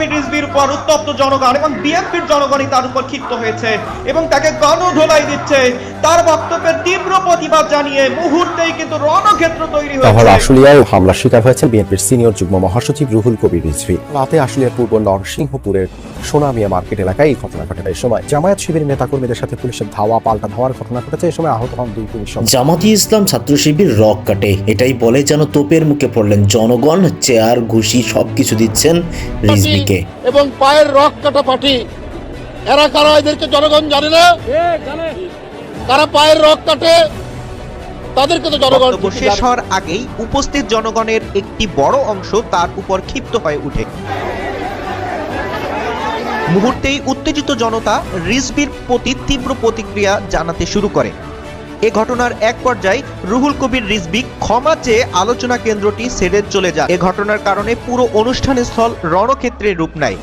কবি রিজভির উপর উত্তপ্ত জনগণ এবং বিএনপির জনগণই তার উপর ক্ষিপ্ত হয়েছে এবং তাকে গণধোলাই দিচ্ছে। তার বক্তব্যের তীব্র প্রতিবাদ জানিয়ে মুহূর্তেই কিন্তু রণক্ষেত্র তৈরি হয়েছে। আশুলিয়ায় হামলার শিকার হয়েছেন বিএনপির সিনিয়র যুগ্ম মহাসচিব রুহুল কবির রিজভী রাতে আশুলিয়ার পূর্ব নরসিংহপুরের সোনামিয়া মার্কেট এলাকায় এই ঘটনা ঘটে। এই সময় জামায়াত শিবির নেতাকর্মীদের সাথে পুলিশের ধাওয়া পাল্টা ধাওয়ার ঘটনা ঘটেছে। এই সময় আহত হন দুই পুলিশ জামাতি ইসলাম ছাত্র শিবির রক কাটে। এটাই বলে যেন তোপের মুখে পড়লেন জনগণ। চেয়ার ঘুষি সবকিছু দিচ্ছেন রিজভিকে। এবং পায়ের রক কাটা পাঠি। এরা কারা এদেরকে জনগণ জানে না? কারা পায়ের রক কাটে। তাদেরকে তো জনগণ শেষ হওয়ার আগেই উপস্থিত জনগণের একটি বড় অংশ তার উপর ক্ষিপ্ত হয়ে ওঠে। মুহূর্তেই উত্তেজিত জনতা রিজভির প্রতি তীব্র প্রতিক্রিয়া জানাতে শুরু করে। এ ঘটনার এক পর্যায়ে রুহুল কবির রিজভি ক্ষমা চেয়ে আলোচনা কেন্দ্রটি সেরে চলে যায়। এ ঘটনার কারণে পুরো অনুষ্ঠান স্থল রণক্ষেত্রে রূপ নেয়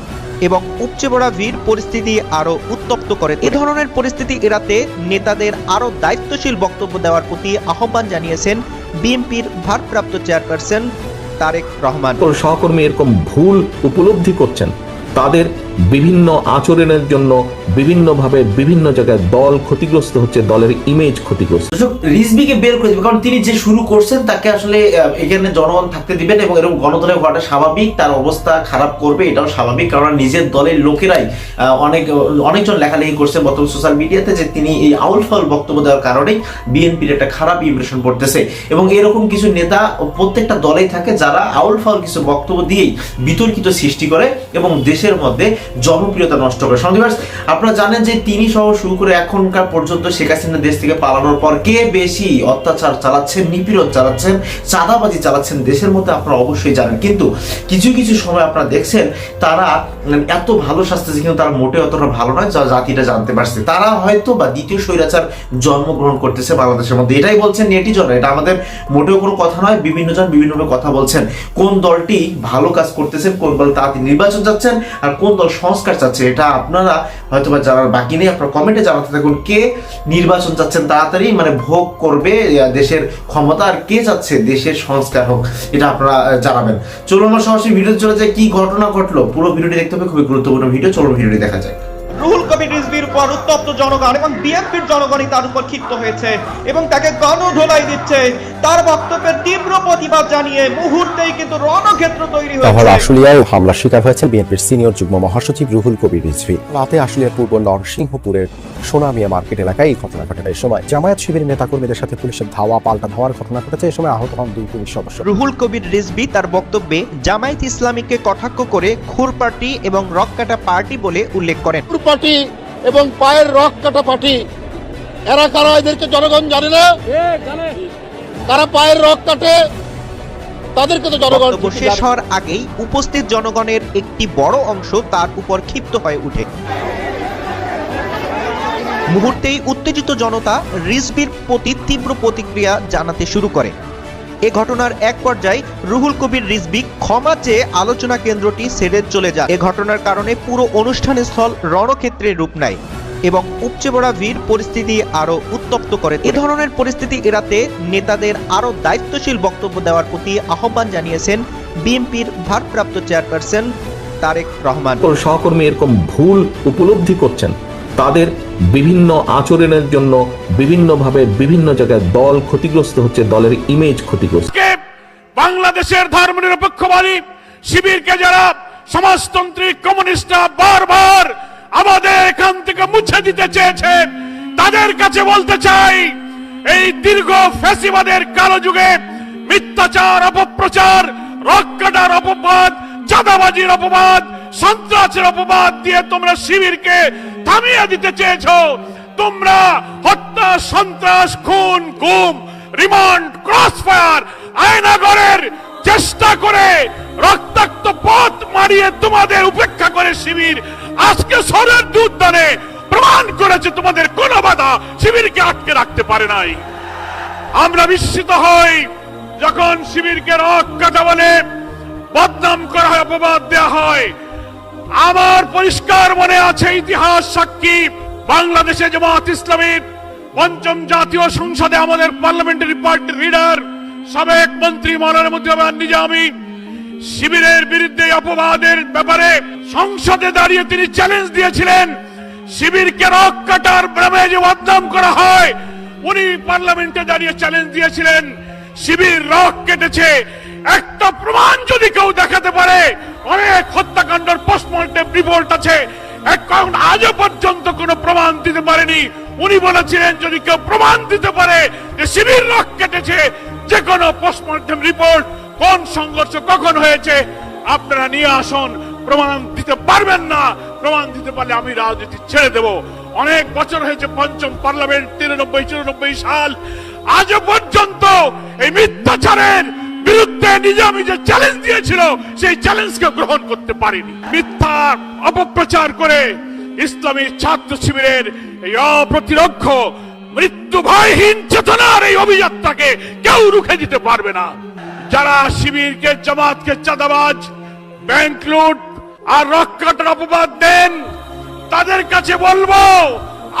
এবং উপচে পড়া ভিড় পরিস্থিতি আরও উত্তপ্ত করে এ ধরনের পরিস্থিতি এড়াতে নেতাদের আরও দায়িত্বশীল বক্তব্য দেওয়ার প্রতি আহ্বান জানিয়েছেন বিএনপির ভারপ্রাপ্ত চেয়ারপারসন তারেক রহমান। সহকর্মী এরকম ভুল উপলব্ধি করছেন। তাদের বিভিন্ন আচরণের জন্য বিভিন্নভাবে বিভিন্ন জায়গায় দল ক্ষতিগ্রস্ত হচ্ছে, দলের ইমেজ ক্ষতিগ্রস্ত। রিজবিকে বের করে দিবে, কারণ তিনি যে শুরু করছেন, তাকে আসলে এখানে জনগণ থাকতে দিবেন এবং এরকম গণদলে হওয়াটা স্বাভাবিক, তার অবস্থা খারাপ করবে, এটাও স্বাভাবিক, কারণ নিজের দলের লোকেরাই অনেক, অনেকজন লেখালেখি করছে বর্তমান সোশ্যাল মিডিয়াতে যে তিনি এই আউল ফাউল বক্তব্য দেওয়ার কারণেই বিএনপির একটা খারাপ ইমপ্রেশন পড়তেছে। এবং এরকম কিছু নেতা প্রত্যেকটা দলেই থাকে যারা আউল ফাউল কিছু বক্তব্য দিয়েই বিতর্কিত সৃষ্টি করে এবং দেশের মধ্যে জনপ্রিয়তা নষ্ট করে। সন্দীপ আপনারা জানেন যে তিনি সহ শুরু করে এখনকার পর্যন্ত শেখ হাসিনা দেশ থেকে পালানোর পর কে বেশি অত্যাচার চালাচ্ছেন, নিপীড়ন চালাচ্ছেন, চাঁদাবাজি চালাচ্ছেন দেশের মধ্যে আপনারা অবশ্যই জানেন। কিন্তু কিছু কিছু সময় আপনারা দেখছেন তারা এত ভালো শাস্তেছে কিন্তু তারা মোটে অতটা ভালো নয়, যা জাতিটা জানতে পারছে। তারা হয়তো বা দ্বিতীয় স্বৈরাচার জন্মগ্রহণ করতেছে বাংলাদেশের মধ্যে। এটাই বলছেন নেটিজন এটা আমাদের মোটেও কোনো কথা নয় বিভিন্ন জন বিভিন্নভাবে কথা বলছেন। কোন দলটি ভালো কাজ করতেছেন কোন দল তাড়াতাড়ি নির্বাচন চাচ্ছেন আর কোন দল সংস্কার চাচ্ছে এটা আপনারা হয়তো বা জানার বাকি নেই। আপনারা কমেন্টে জানাতে থাকুন কে নির্বাচন চাচ্ছেন তাড়াতাড়ি মানে ভোগ করবে দেশের ক্ষমতা, আর কে চাচ্ছে দেশের সংস্কার হোক, এটা আপনারা জানাবেন। চলুন আমরা সরাসরি ভিডিও চলে যায় কি ঘটনা ঘটলো? পুরো ভিডিওটি দেখতে হবে, খুবই গুরুত্বপূর্ণ ভিডিও, চলুন ভিডিওটি দেখা যায় রুহুল কবির রিজভির উপর উত্তপ্ত জনগণ এবং বিএনপির জনগণই তার উপর ক্ষিপ্ত হয়েছে এবং তাকে গণধোলাই দিচ্ছে। তার বক্তব্যের তীব্র প্রতিবাদ জানিয়ে মুহূর্তেই কিন্তু রণক্ষেত্র তৈরি হয়েছে। আশুলিয়ায় হামলার শিকার হয়েছেন বিএনপির সিনিয়র যুগ্ম মহাসচিব রুহুল কবির রিজভী। রাতে আশুলিয়ার পূর্ব নরসিংহপুরের সোনামিয়া মার্কেট এলাকায় এই ঘটনা ঘটে। এই সময় জামায়াত শিবির নেতাকর্মীদের সাথে পুলিশের ধাওয়া পাল্টা ধাওয়ার ঘটনা ঘটেছে। এই সময় আহত হন দুই পুলিশ সদস্য। রুহুল কবির রিজভি তার বক্তব্যে জামায়াত ইসলামীকে কটাক্ষ করে খুর পার্টি এবং রককাটা পার্টি বলে উল্লেখ করেন। খুর পার্টি এবং পায়ের রক কাটা পাঠি এরা কারা এদেরকে জনগণ জানে না? কারা পায়ের রক কাটে। তাদেরকে তো জনগণ শেষ হওয়ার আগেই উপস্থিত জনগণের একটি বড় অংশ তার উপর ক্ষিপ্ত হয়ে ওঠে। মুহূর্তেই উত্তেজিত জনতা রিজভির প্রতি তীব্র প্রতিক্রিয়া জানাতে শুরু করে। এ ঘটনার এক পর্যায়ে রুহুল কবির রিজভি ক্ষমা চেয়ে আলোচনা কেন্দ্রটি ছেড়ে চলে যায়। এ ঘটনার কারণে পুরো অনুষ্ঠান স্থল রণক্ষেত্রে রূপ নেয়। এবং উপচে পড়া ভিড় পরিস্থিতি আরও উত্তপ্ত করে এ ধরনের পরিস্থিতি এড়াতে নেতাদের আরও দায়িত্বশীল বক্তব্য দেওয়ার প্রতি আহ্বান জানিয়েছেন বিএনপির ভারপ্রাপ্ত চেয়ারপারসন তারেক রহমান। সহকর্মী এরকম ভুল উপলব্ধি করছেন? তাদের বিভিন্ন আচরণের জন্য বিভিন্নভাবে বিভিন্ন জায়গায় দল ক্ষতিগ্রস্ত হচ্ছে দলের ইমেজ ক্ষতিগ্রস্ত। বাংলাদেশের ধর্মনিরপেক্ষবাদী শিবিরকে যারা সমাজতন্ত্রী কমিউনিস্টরা বারবার আমাদের এখান থেকে মুছে দিতে চেয়েছে তাদের কাছে বলতে চাই, এই দীর্ঘ ফ্যাসিবাদের কালো যুগে মিথ্যাচার, অপপ্রচার রক্কাটার অপবাদ, চাঁদাবাজির অপবাদ, সন্ত্রাসের অপবাদ দিয়ে তোমরা শিবিরকে থামিয়ে দিতে চেয়েছ। তোমরা হত্যা, সন্ত্রাস, খুন, গুম, রিমান্ড ক্রস ফায়ার আয়নাগরের চেষ্টা করে রক্তাক্ত পথ মারিয়ে তোমাদের উপেক্ষা করে শিবির আজকে সরের দুধ দানে প্রমাণ করেছে তোমাদের কোন বাধা শিবিরকে আটকে রাখতে পারে নাই। আমরা বিস্মিত হই যখন শিবিরকে রক কাটা বলে বদনাম করা হয়, অপবাদ দেওয়া হয়। আমার পরিষ্কার মনে আছে ইতিহাস সাক্ষী, বাংলাদেশে জামাত ইসলামীর পঞ্চম জাতীয় সংসদে আমাদের পার্লামেন্টারি পার্টির লিডার সাবেক মন্ত্রী মৌলানা মুজিবুর নিজামী শিবিরের বিরুদ্ধে অপবাদের ব্যাপারে সংসদে দাঁড়িয়ে তিনি চ্যালেঞ্জ দিয়েছিলেন। শিবিরকে রক কাটার নামে যে বদনাম করা হয়, উনি পার্লামেন্টে দাঁড়িয়ে চ্যালেঞ্জ দিয়েছিলেন। শিবির রক কেটেছে। একটা প্রমাণ যদি কেউ দেখাতে পারে, অনেক হত্যাকাণ্ডের পোস্টমর্টম রিপোর্ট আছে। এখন আজও পর্যন্ত কোনো প্রমাণ দিতে পারেনি। উনি বলেছিলেন, যদি কেউ প্রমাণ দিতে পারে যে শিবির রক কেটেছে, যে কোনো পোস্টমর্টম রিপোর্ট কোন সংঘর্ষ কখন হয়েছে, আপনারা নিয়ে আসুন। প্রমাণ দিতে পারবেন না। প্রমাণ দিতে পারলে আমি রাজনীতি ছেড়ে দেব। অনেক বছর হয়েছে পঞ্চম পার্লামেন্ট, তিরানব্বই, চুরানব্বই সাল। আজও পর্যন্ত এই মিথ্যাচারের বিরুদ্ধে নিজামী যে চ্যালেঞ্জ দিয়েছিল, সেই চ্যালেঞ্জকে গ্রহণ করতে পারেনি। মিথ্যা অপপ্রচার করে ইসলামী ছাত্র শিবিরের এই অপ্রতিরক্ষ মৃত্যু ভয়হীন চেতনার এই অভিযাত্রাকে কেউ রুখে দিতে পারবে না। যারা শিবিরকে, জামাতকে চাঁদাবাজ ব্যাংক লুট আর রক্ষাটার অপবাদ দেন, তাদের কাছে বলব,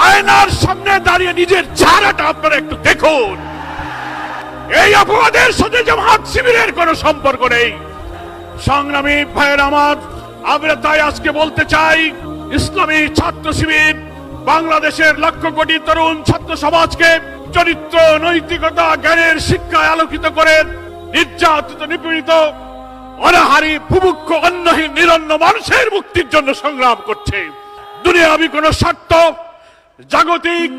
আয়নার সামনে দাঁড়িয়ে নিজের চেহারাটা আপনারা একটু দেখুন। এই অপবাদের সাথে জামাত শিবিরের কোনো সম্পর্ক নেই। সংগ্রামী ভাইয়ের আমার, আমরা তাই আজকে বলতে চাই, ইসলামী ছাত্র শিবির, বাংলাদেশের লক্ষ কোটি তরুণ ছাত্র সমাজকে চরিত্র, নৈতিকতা, জ্ঞানের শিক্ষায় আলোকিত করে নির্যাতিত, নিপীড়িত, অনাহারি ভুভুক্ষ অন্নহীন নিরন্ন মানুষের মুক্তির জন্য সংগ্রাম করছে। দুনিয়াবি কোন স্বার্থ, জাগতিক,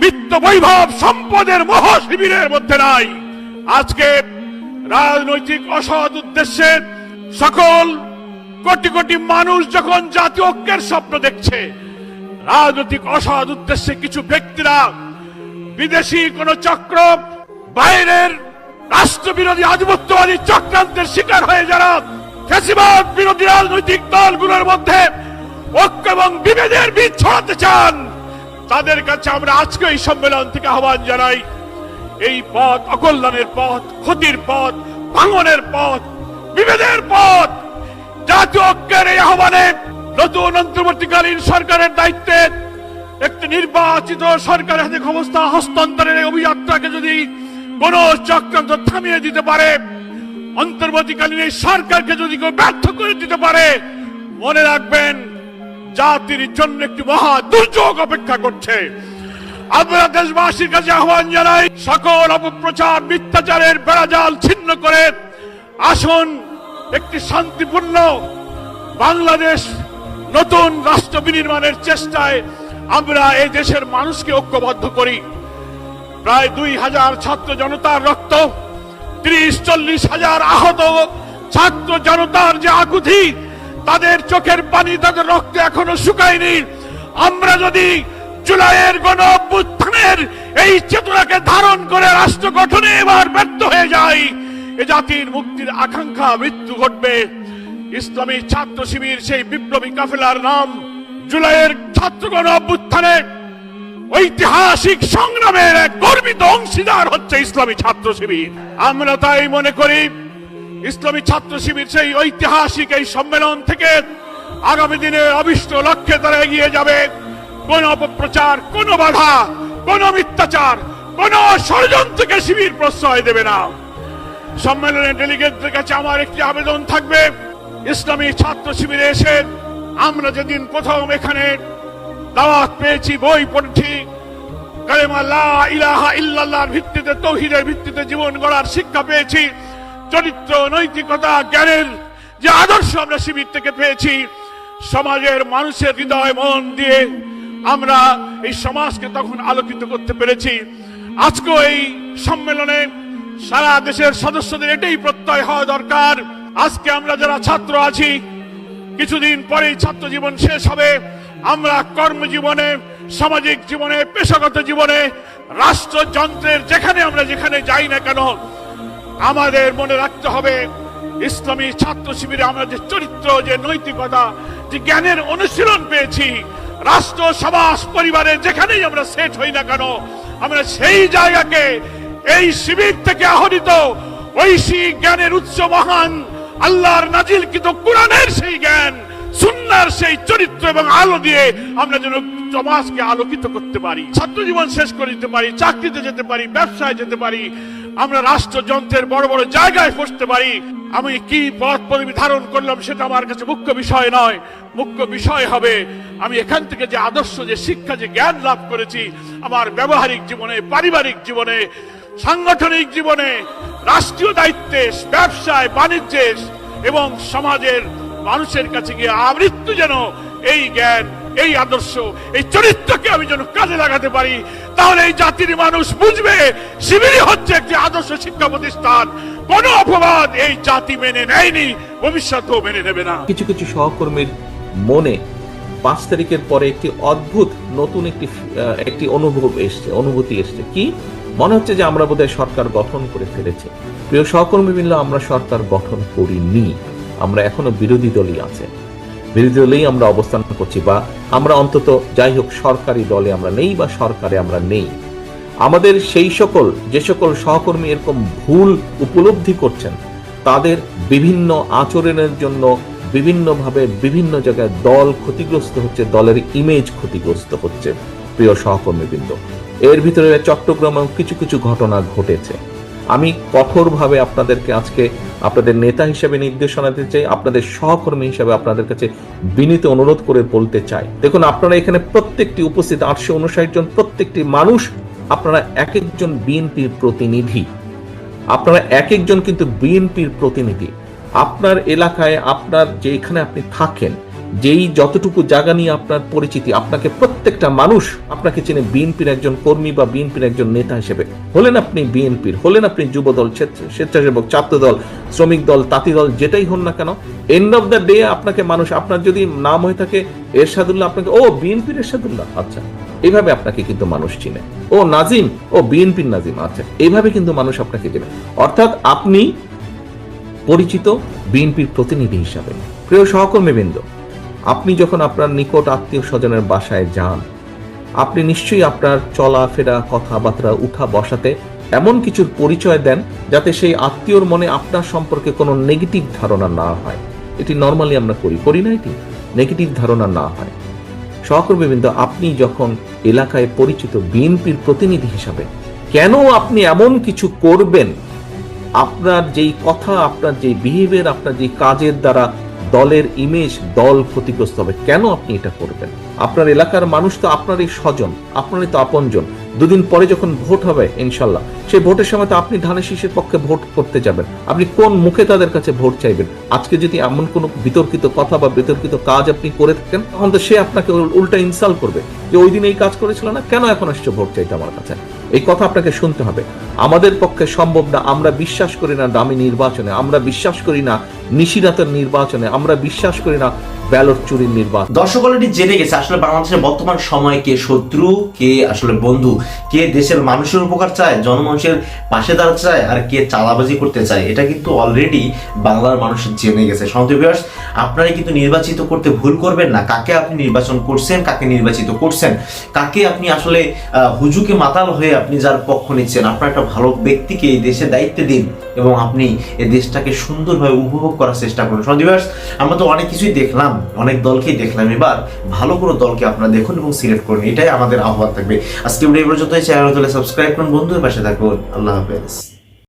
বিত্ত বৈভব, সম্পদের মহ শিবিরের মধ্যে নাই। আজকে রাজনৈতিক অসৎ উদ্দেশ্যে সকল কোটি কোটি মানুষ যখন জাতীয় ঐক্যের স্বপ্ন দেখছে, রাজনৈতিক অসৎ উদ্দেশ্যে কিছু ব্যক্তিরা, বিদেশি কোন চক্র, বাইরের রাষ্ট্রবিরোধী আধিপত্যবাদী চক্রান্তের শিকার হয়ে যারা ফ্যাসিবাদ বিরোধী রাজনৈতিক দলগুলোর মধ্যে ঐক্য এবং বিভেদের বীজ ছড়াতে চান, তাদের কাছে আমরা আজকে এই সম্মেলন থেকে আহ্বান জানাই। এই পথ অকল্যাণের পথ, ক্ষতির পথ, ভাঙনের পথ, বিভেদের পথ। জাতীয় ঐক্যের এই আহ্বানে নতুন অন্তর্বর্তীকালীন সরকারের দায়িত্বে একটি নির্বাচিত সরকারের হাতে ক্ষমতা হস্তান্তরের অভিযাত্রাকে যদি কোন চক্রান্ত থামিয়ে দিতে পারে। অন্তর্বর্তীকালীন এই সরকারকে যদি কেউ ব্যর্থ করে দিতে পারে, মনে রাখবেন, জাতির জন্য একটি মহা দুর্যোগ অপেক্ষা করছে। আমরা দেশবাসীর কাছে আহ্বান জানাই, সকল অপপ্রচার, মিথ্যাচারের বেড়াজাল ছিন্ন করে আসুন, একটি শান্তিপূর্ণ বাংলাদেশ নতুন রাষ্ট্র বিনির্মাণের চেষ্টায় আমরা এই দেশের মানুষকে ঐক্যবদ্ধ করি। প্রায় দুই হাজার ছাত্র জনতার রক্ত, ত্রিশ, চল্লিশ হাজার আহত ছাত্র জনতার যে আকুতি, তাদের চোখের পানি, তাদের রক্ত এখনও শুকায়নি। আমরা যদি জুলাইয়ের গণ অভ্যুত্থানের এই চেতনাকে ধারণ করে রাষ্ট্র গঠনে এবার ব্যর্থ হয়ে যাই, এ জাতির মুক্তির আকাঙ্ক্ষা মৃত্যু ঘটবে। ইসলামী ছাত্র শিবির সেই বিপ্লবী কাফেলার নাম জুলাইয়ের ছাত্রগণ অভ্যুত্থানে ঐতিহাসিক সংগ্রামের এক গর্বিত অংশীদার হচ্ছে ইসলামী ছাত্র শিবির। আমরা তাই মনে করি, ইসলামী ছাত্র শিবির সেই ঐতিহাসিক এই সম্মেলন থেকে আগামী দিনে অবিষ্ট লক্ষ্যে তারা এগিয়ে যাবে। কোন অপপ্রচার, কোন বাধা, কোন মিথ্যাচার, কোন ষড়যন্ত্রকে শিবির প্রশ্রয় দেবে না। সম্মেলনের ডেলিগেটদের কাছে আমার একটি আবেদন থাকবে, ইসলামী ছাত্র শিবিরে এসে আমরা যেদিন প্রথম এখানে দাওয়াত পেয়েছি বই পড়ছি কালেমা লা ইলাহা ইল্লাল্লাহর ভিত্তিতে, তৌহিদের ভিত্তিতে জীবন গড়ার শিক্ষা পেয়েছি। চরিত্র, নৈতিকতা, জ্ঞানের যে আদর্শ আমরা শিবির থেকে পেয়েছি, সমাজের মানুষের হৃদয় মন দিয়ে আমরা এই সমাজকে তখন আলোকিত করতে পেরেছি। আজকে এই সম্মেলনে সারা দেশের সদস্যদের এটাই প্রত্যয় হওয়া দরকার। আজকে আমরা যারা ছাত্র আছি, কিছুদিন পরেই ছাত্র জীবন শেষ হবে। আমরা কর্মজীবনে সামাজিক জীবনে, পেশাগত জীবনে, রাষ্ট্রযন্ত্রের যেখানে আমরা যেখানে যাই না কেন, আমাদের মনে রাখতে হবে, ইসলামী ছাত্র শিবিরে আমরা যে চরিত্র, যে নৈতিকতা, যে জ্ঞানের অনুশীলন পেয়েছি, রাষ্ট্র, সমাজ, পরিবারে যেখানেই আমরা সেট হই না কেন, আমরা সেই জায়গাকে, এই শিবির থেকে আহরিত, ঐশী জ্ঞানের উৎস মহান, আল্লাহর নাজিল কিন্তু কোরআনের সেই জ্ঞান সুন্নার সেই চরিত্র এবং আলো দিয়ে আমরা যেন সমাজকে আলোকিত করতে পারি ছাত্র জীবন শেষ করে দিতে পারি, চাকরিতে যেতে পারি, ব্যবসায় যেতে পারি, আমরা রাষ্ট্রযন্ত্রের বড় বড় জায়গায় বসতে পারি। আমি কি পথ পদবি ধারণ করলাম সেটা আমার কাছে মুখ্য বিষয় নয়। মুখ্য বিষয় হবে, আমি এখান থেকে যে আদর্শ, যে শিক্ষা, যে জ্ঞান লাভ করেছি, আমার ব্যবহারিক জীবনে, পারিবারিক জীবনে, সাংগঠনিক জীবনে, রাষ্ট্রীয় দায়িত্বে, ব্যবসায়, বাণিজ্যে এবং সমাজের মানুষের কাছে গিয়ে আমৃত্যু যেন এই জ্ঞান, এই আদর্শ, এই চরিত্রকে আমি যেন কাজে লাগাতে পারি। তাহলে এই জাতির মানুষ বুঝবে, শিবিরই হচ্ছে একটি আদর্শ শিক্ষা প্রতিষ্ঠান। কোন অপবাদ এই জাতি মেনে নেয়নি, ভবিষ্যতেও মেনে নেবে না। কিছু কিছু সহকর্মীর মনে পাঁচ তারিখের পরে একটি অদ্ভুত নতুন একটি একটি অনুভব এসছে, অনুভূতি এসছে। কি? মনে হচ্ছে যে আমরা বোধহয় সরকার গঠন করে ফেলেছি। প্রিয় সহকর্মী মিললে আমরা সরকার গঠন করিনি। আমরা এখনও বিরোধী দলই আছে। বিরোধী দলেই আমরা অবস্থান করছি বা আমরা অন্তত যাই হোক সরকারি দলে আমরা নেই বা সরকারে আমরা নেই। আমাদের সেই সকল, যে সকল সহকর্মী এরকম ভুল উপলব্ধি করছেন, তাদের বিভিন্ন আচরণের জন্য বিভিন্নভাবে বিভিন্ন জায়গায় দল ক্ষতিগ্রস্ত হচ্ছে, দলের ইমেজ ক্ষতিগ্রস্ত হচ্ছে, প্রিয় সহকর্মীবৃন্দ। এর ভিতরে চট্টগ্রামেও কিছু কিছু ঘটনা ঘটেছে। আমি কঠোরভাবে আপনাদেরকে আজকে আপনাদের নেতা হিসেবে নির্দেশনা দিতে চাই, আপনাদের সহকর্মী হিসেবে আপনাদের কাছে বিনীত অনুরোধ করে বলতে চাই। দেখুন, আপনারা এখানে প্রত্যেকটি উপস্থিত আটশো উনষাট জন, প্রত্যেকটি মানুষ আপনারা এক একজন বিএনপির প্রতিনিধি। আপনারা এক একজন কিন্তু বিএনপির প্রতিনিধি। আপনার এলাকায় আপনার যে এখানে আপনি থাকেন যেই যতটুকু জায়গা নিয়ে আপনার পরিচিতি, আপনাকে প্রত্যেকটা মানুষ আপনাকে চেনে বিএনপির একজন কর্মী বা বিএনপির একজন নেতা হিসেবে। হলেন আপনি বিএনপির, হলেন আপনি যুবদল, স্বেচ্ছা- স্বেচ্ছাসেবক, ছাত্রদল, শ্রমিক দল, তাঁতি দল, যেটাই হন না কেন এন্ড অফ দ্য ডে আপনাকে মানুষ, আপনার যদি নাম হয়ে থাকে এরশাদুল্লাহ আপনাকে, ও বিএনপির এরশাদুল্লাহ আচ্ছা। এইভাবে আপনাকে কিন্তু মানুষ চিনে। ও নাজিম, ও বিএনপির নাজিম আচ্ছা। এইভাবে কিন্তু মানুষ আপনাকে চেনে। অর্থাৎ আপনি পরিচিত বিএনপির প্রতিনিধি হিসাবে। প্রিয় সহকর্মীবৃন্দ আপনি যখন আপনার নিকট আত্মীয় স্বজনের বাসায় যান, আপনি নিশ্চয়ই আপনার চলাফেরা, কথাবার্তা, উঠা বসাতে এমন কিছুর পরিচয় দেন যাতে সেই আত্মীয়র মনে আপনার সম্পর্কে কোনো নেগেটিভ ধারণা না হয়। এটি নর্মালি আমরা করি করি না এটি? নেগেটিভ ধারণা না হয়। সহকর্মীবৃন্দ, আপনি যখন এলাকায় পরিচিত বিএনপির প্রতিনিধি হিসাবে কেন আপনি এমন কিছু করবেন? আপনার যেই কথা, আপনার যেই বিহেভিয়ার আপনার যেই কাজের দ্বারা দলের ইমেজ দল ক্ষতিগ্রস্ত হবে। কেন আপনি এটা করবেন? আপনার এলাকার মানুষ তো আপনারই স্বজন, আপনারই তো আপনজন। দুদিন পরে যখন ভোট হবে, ইনশাল্লাহ, সেই ভোটের সময় তো আপনি ধানের শীষের পক্ষে ভোট করতে যাবেন। আপনি কোন মুখে তাদের কাছে ভোট চাইবেন? আজকে যদি এমন কোনো বিতর্কিত কথা বা বিতর্কিত কাজ আপনি করে থাকেন, তখন তো সে আপনাকে উল্টা ইনসাল্ট করবে যে, ওই দিন এই কাজ করেছিল না, কেন এখন আসছে ভোট চাইতে আমার কাছে? এই কথা আপনাকে শুনতে হবে। আমাদের পক্ষে সম্ভব না, আমরা বিশ্বাস করি না দামি নির্বাচনে, আমরা বিশ্বাস করি না নিশিরাতের নির্বাচনে, আমরা বিশ্বাস করি না ব্যালট চুরির নির্বাচন। দর্শক অলরেডি জেনে গেছে আসলে বাংলাদেশের বর্তমান সময়ে কে শত্রু, কে আসলে বন্ধু, কে দেশের মানুষের উপকার চায়, জনমানুষের পাশে দাঁড়াতে চায়, আর কে চালাবাজি করতে চায়, এটা কিন্তু অলরেডি বাংলার মানুষ জেনে গেছে। সন্দেহ আপনারা কিন্তু নির্বাচিত করতে ভুল করবেন না। কাকে আপনি নির্বাচন করছেন, কাকে নির্বাচিত করছেন, কাকে আপনি আসলে হুজুকে মাতাল হয়ে আপনি যার পক্ষ নিচ্ছেন, আপনার একটা ভালো ব্যক্তিকে এই দেশে দায়িত্বে দিন এবং আপনি এই দেশটাকে সুন্দরভাবে উপভোগ করার চেষ্টা করুন। সন্দিবাস আমরা তো অনেক কিছুই দেখলাম, অনেক দলকেই দেখলাম, এবার ভালো কোনো দলকে আপনারা দেখুন এবং সিলেক্ট করুন, এটাই আমাদের আহ্বান থাকবে। আজকে এই পর্যন্ত চ্যানেল সাবস্ক্রাইব করুন, বন্ধুদের পাশে থাকুন। আল্লাহ হাফেজ।